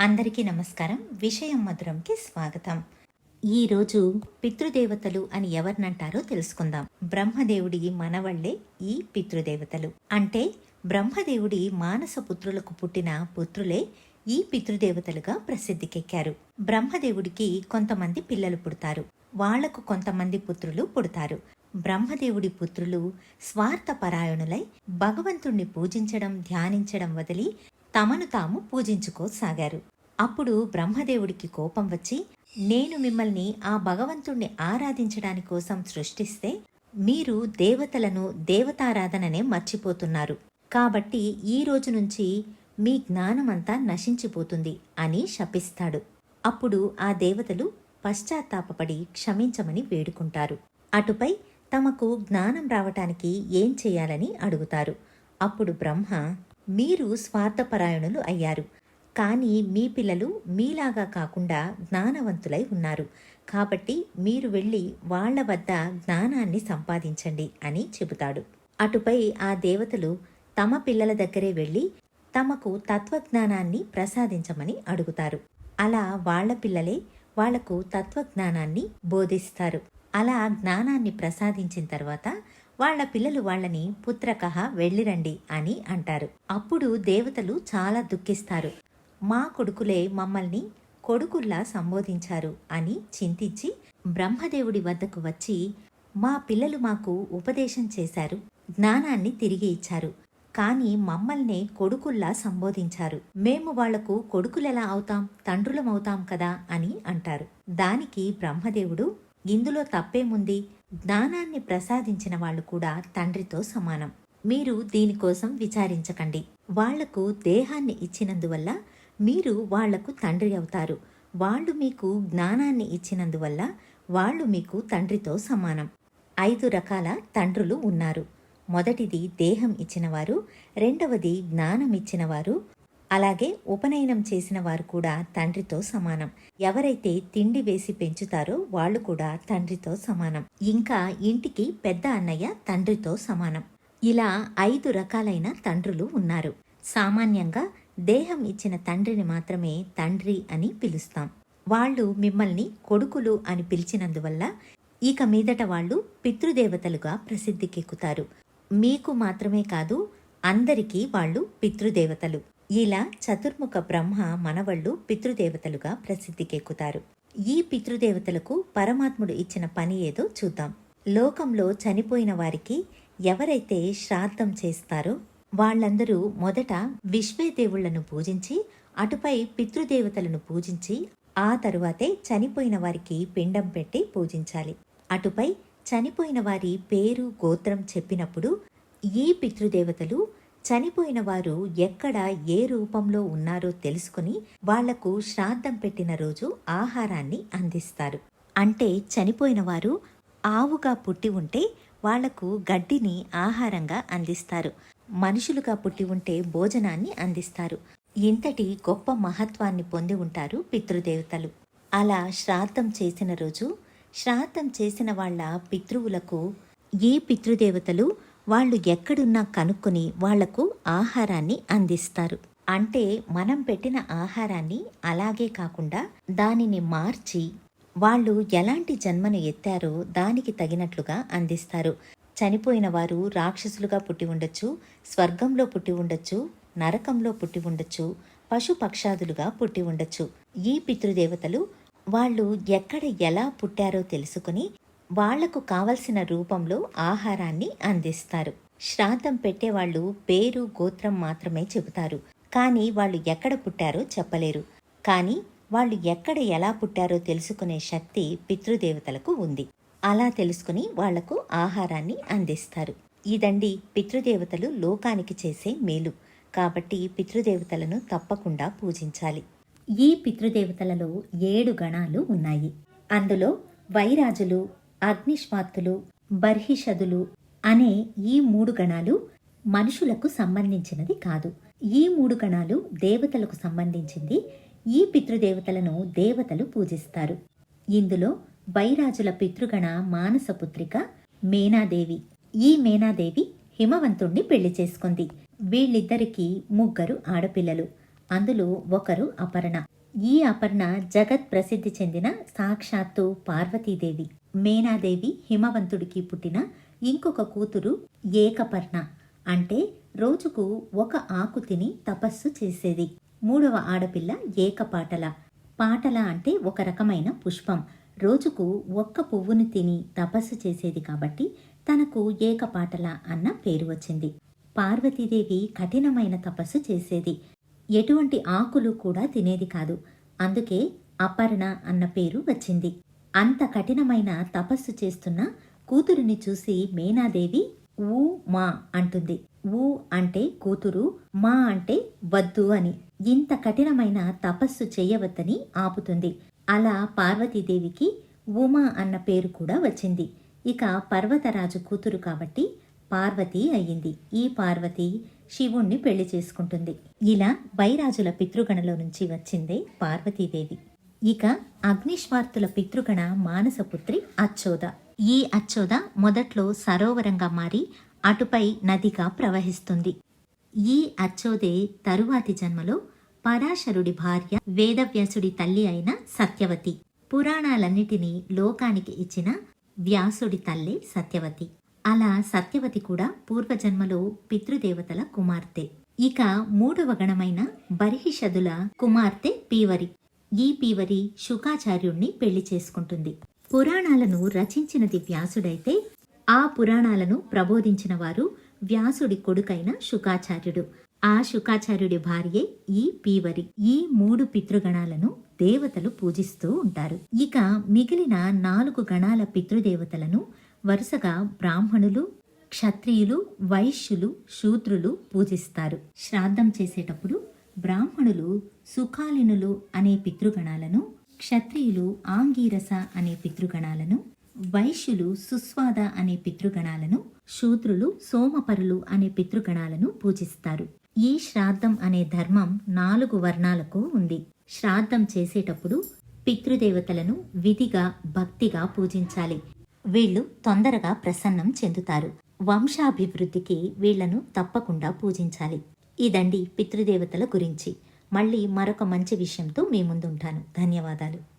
అందరికీ నమస్కారం. విషయం మధురంకి స్వాగతం. ఈరోజు పితృదేవతలు అని ఎవరినంటారో తెలుసుకుందాం. బ్రహ్మదేవుడి మనవళ్ళే ఈ పితృదేవతలు. అంటే బ్రహ్మదేవుడి మానస పుత్రులకు పుట్టిన పుత్రులే ఈ పితృదేవతలుగా ప్రసిద్ధికెక్కారు. బ్రహ్మదేవుడికి కొంతమంది పిల్లలు పుడతారు. వాళ్ళకు కొంతమంది పుత్రులు పుడతారు. బ్రహ్మదేవుడి పుత్రులు స్వార్థపరాయణులై భగవంతుణ్ణి పూజించడం ధ్యానించడం వదిలి తమను తాము పూజించుకోసాగారు. అప్పుడు బ్రహ్మదేవుడికి కోపం వచ్చి నేను మిమ్మల్ని ఆ భగవంతుణ్ణి ఆరాధించడాని కోసం సృష్టిస్తే మీరు దేవతలను దేవతారాధననే మర్చిపోతున్నారు. కాబట్టి ఈ రోజు నుంచి మీ జ్ఞానమంతా నశించిపోతుంది అని శపిస్తాడు. అప్పుడు ఆ దేవతలు పశ్చాత్తాపపడి క్షమించమని వేడుకుంటారు. అటుపై తమకు జ్ఞానం రావటానికి ఏం చేయాలని అడుగుతారు. అప్పుడు బ్రహ్మ మీరు స్వార్థపరాయణులు అయ్యారు. కానీ మీ పిల్లలు మీలాగా కాకుండా జ్ఞానవంతులై ఉన్నారు. కాబట్టి మీరు వెళ్ళి వాళ్ళ వద్ద జ్ఞానాన్ని సంపాదించండి అని చెబుతాడు. అటుపై ఆ దేవతలు తమ పిల్లల దగ్గరే వెళ్ళి తమకు తత్వజ్ఞానాన్ని ప్రసాదించమని అడుగుతారు. అలా వాళ్ళ పిల్లలే వాళ్ళకు తత్వజ్ఞానాన్ని బోధిస్తారు. అలా జ్ఞానాన్ని ప్రసాదించిన తర్వాత వాళ్ళ పిల్లలు వాళ్ళని పుత్రకహ వెళ్ళిరండి అని అంటారు. అప్పుడు దేవతలు చాలా దుఃఖిస్తారు. మా కొడుకులే మమ్మల్ని కొడుకుల్లా సంబోధించారు అని చింతించి బ్రహ్మదేవుడి వద్దకు వచ్చి మా పిల్లలు మాకు ఉపదేశం చేశారు జ్ఞానాన్ని తిరిగి ఇచ్చారు. కానీ మమ్మల్నే కొడుకుల్లా సంబోధించారు. మేము వాళ్ళకు కొడుకులెలా అవుతాం తండ్రులమవుతాం కదా అని అంటారు. దానికి బ్రహ్మదేవుడు ఇందులో తప్పేముంది? జ్ఞానాన్ని ప్రసాదించిన వాళ్ళు కూడా తండ్రితో సమానం. మీరు దీనికోసం విచారించకండి. వాళ్ళకు దేహాన్ని ఇచ్చినందువల్ల మీరు వాళ్ళకు తండ్రి అవుతారు. వాళ్ళు మీకు జ్ఞానాన్ని ఇచ్చినందువల్ల వాళ్ళు మీకు తండ్రితో సమానం. ఐదు రకాల తండ్రులు ఉన్నారు. మొదటిది దేహం ఇచ్చినవారు రెండవది జ్ఞానం ఇచ్చినవారు అలాగే ఉపనయనం చేసిన వారు కూడా తండ్రితో సమానం. ఎవరైతే తిండి వేసి పెంచుతారో వాళ్ళు కూడా తండ్రితో సమానం. ఇంకా ఇంటికి పెద్ద అన్నయ్య తండ్రితో సమానం. ఇలా ఐదు రకాలైన తండ్రులు ఉన్నారు. సామాన్యంగా దేహం ఇచ్చిన తండ్రిని మాత్రమే తండ్రి అని పిలుస్తాం. వాళ్ళు మిమ్మల్ని కొడుకులు అని పిలిచినందువల్ల ఇక మీదట వాళ్ళు పితృదేవతలుగా ప్రసిద్ధికెక్కుతారు. మీకు మాత్రమే కాదు అందరికీ వాళ్ళు పితృదేవతలు. ఇలా చతుర్ముఖ బ్రహ్మ మనవళ్ళు పితృదేవతలుగా ప్రసిద్ధికెక్కుతారు ఈ పితృదేవతలకు పరమాత్ముడు ఇచ్చిన పని ఏదో చూద్దాం. లోకంలో చనిపోయిన వారికి ఎవరైతే శ్రాద్ధం చేస్తారో వాళ్ళందరూ మొదట విశ్వేదేవుళ్ళను పూజించి అటుపై పితృదేవతలను పూజించి ఆ తరువాతే చనిపోయిన వారికి పిండం పెట్టి పూజించాలి. అటుపై చనిపోయిన వారి పేరు గోత్రం చెప్పినప్పుడు ఈ పితృదేవతలు చనిపోయిన వారు ఎక్కడ ఏ రూపంలో ఉన్నారో తెలుసుకుని వాళ్ళకు శ్రాద్ధం పెట్టిన రోజు ఆహారాన్ని అందిస్తారు. అంటే చనిపోయిన వారు ఆవుగా పుట్టి ఉంటే వాళ్ళకు గడ్డిని ఆహారంగా అందిస్తారు. మనుషులుగా పుట్టి ఉంటే భోజనాన్ని అందిస్తారు. ఇంతటి గొప్ప మహత్వాన్ని పొంది ఉంటారు పితృదేవతలు. అలా శ్రాద్ధం చేసిన రోజు శ్రాద్ధం చేసిన వాళ్ళ పితృవులకు ఈ పితృదేవతలు వాళ్ళు ఎక్కడున్నా కనుక్కొని వాళ్ళకు ఆహారాన్ని అందిస్తారు. అంటే మనం పెట్టిన ఆహారాన్ని అలాగే కాకుండా దానిని మార్చి వాళ్ళు ఎలాంటి జన్మను ఎత్తారో దానికి తగినట్లుగా అందిస్తారు. చనిపోయిన వారు రాక్షసులుగా పుట్టి ఉండొచ్చు స్వర్గంలో పుట్టి ఉండొచ్చు నరకంలో పుట్టి ఉండొచ్చు పశుపక్షాదులుగా పుట్టి ఉండొచ్చు. ఈ పితృదేవతలు వాళ్ళు ఎక్కడ ఎలా పుట్టారో తెలుసుకుని వాళ్ళకు కావలసిన రూపంలో ఆహారాన్ని అందిస్తారు. శ్రాద్ధం పెట్టేవాళ్ళు పేరు గోత్రం మాత్రమే చెబుతారు. కానీ వాళ్ళు ఎక్కడ పుట్టారో చెప్పలేరు. కానీ వాళ్ళు ఎక్కడ ఎలా పుట్టారో తెలుసుకునే శక్తి పితృదేవతలకు ఉంది. అలా తెలుసుకుని వాళ్ళకు ఆహారాన్ని అందిస్తారు. ఇదండి పితృదేవతలు లోకానికి చేసే మేలు. కాబట్టి పితృదేవతలను తప్పకుండా పూజించాలి. ఈ పితృదేవతలలో ఏడు గణాలు ఉన్నాయి. అందులో వైరాజులు అగ్నిష్మాత్తులు బర్హిషదులు అనే ఈ మూడు గణాలు మనుషులకు సంబంధించినది కాదు. ఈ మూడు గణాలు దేవతలకు సంబంధించింది. ఈ పితృదేవతలను దేవతలు పూజిస్తారు. ఇందులో వైరాజుల పితృగణ మానసపుత్రిక మేనాదేవి. ఈ మేనాదేవి హిమవంతుణ్ణి పెళ్ళి చేసుకుంది. వీళ్ళిద్దరికీ ముగ్గురు ఆడపిల్లలు. అందులో ఒకరు అపర్ణ. ఈ అపర్ణ జగత్ ప్రసిద్ధి చెందిన సాక్షాత్తు పార్వతీదేవి. మేనాదేవి హిమవంతుడికి పుట్టిన ఇంకొక కూతురు ఏకపర్ణ అంటే రోజుకు ఒక ఆకు తిని తపస్సు చేసేది. మూడవ ఆడపిల్ల ఏకపాటల. పాటల అంటే ఒక రకమైన పుష్పం. రోజుకు ఒక్క పువ్వును తిని తపస్సు చేసేది కాబట్టి తనకు ఏకపాటల అన్న పేరు వచ్చింది. పార్వతీదేవి కఠినమైన తపస్సు చేసేది. ఎటువంటి ఆకులు కూడా తినేది కాదు. అందుకే అపర్ణ అన్న పేరు వచ్చింది. అంత కఠినమైన తపస్సు చేస్తున్న కూతురిని చూసి మేనాదేవి ఊ మా అంటుంది. ఊ అంటే కూతురు మా అంటే వద్దు అని. ఇంత కఠినమైన తపస్సు చేయవద్దని ఆపుతుంది. అలా పార్వతీదేవికి ఉమా అన్న పేరు కూడా వచ్చింది. ఇక పర్వతరాజు కూతురు కాబట్టి పార్వతి అయ్యింది. ఈ పార్వతి శివుణ్ణి పెళ్ళి చేసుకుంటుంది. ఇలా వైరాజుల పితృగణలో నుంచి వచ్చిందే పార్వతీదేవి. ఇక అగ్నిశ్వార్తుల పితృగణ మానసపుత్రి అచ్చోద. ఈ అచ్చోద మొదట్లో సరోవరంగా మారి అటుపై నదిగా ప్రవహిస్తుంది. ఈ అచ్చోదే తరువాతి జన్మలో పరాశరుడి భార్య వేదవ్యాసుడి తల్లి అయిన సత్యవతి. పురాణాలన్నిటినీ లోకానికి ఇచ్చిన వ్యాసుడి తల్లి సత్యవతి. అలా సత్యవతి కూడా పూర్వజన్మలో పితృదేవతల కుమార్తె. ఇక మూడవ గణమైన బర్హిషదుల కుమార్తె పీవరి. ఈ పీవరి శుకాచార్యుణ్ణి పెళ్ళి చేసుకుంటుంది. పురాణాలను రచించినది వ్యాసుడైతే ఆ పురాణాలను ప్రబోధించిన వారు వ్యాసుడి కొడుకైన శుకాచార్యుడు. ఆ శుకాచార్యుడి భార్యే ఈ పీవరి. ఈ మూడు పితృగణాలను దేవతలు పూజిస్తూ ఉంటారు. ఇక మిగిలిన నాలుగు గణాల పితృదేవతలను వరుసగా బ్రాహ్మణులు క్షత్రియులు వైశ్యులు శూద్రులు పూజిస్తారు. శ్రాద్ధం చేసేటప్పుడు బ్రాహ్మణులు సుఖాలినులు అనే పితృగణాలను క్షత్రియులు ఆంగీరస అనే పితృగణాలను వైశ్యులు సుస్వాద అనే పితృగణాలను శూద్రులు సోమపరులు అనే పితృగణాలను పూజిస్తారు. ఈ శ్రాద్ధం అనే ధర్మం నాలుగు వర్ణాలకు ఉంది. శ్రాద్ధం చేసేటప్పుడు పితృదేవతలను విధిగా భక్తిగా పూజించాలి. వీళ్ళు తొందరగా ప్రసన్నం చెందుతారు. వంశాభివృద్ధికి వీళ్ళను తప్పకుండా పూజించాలి. ఇదండి పితృదేవతల గురించి. మళ్ళీ మరొక మంచి విషయంతో మీ ముందుంటాను. ధన్యవాదాలు.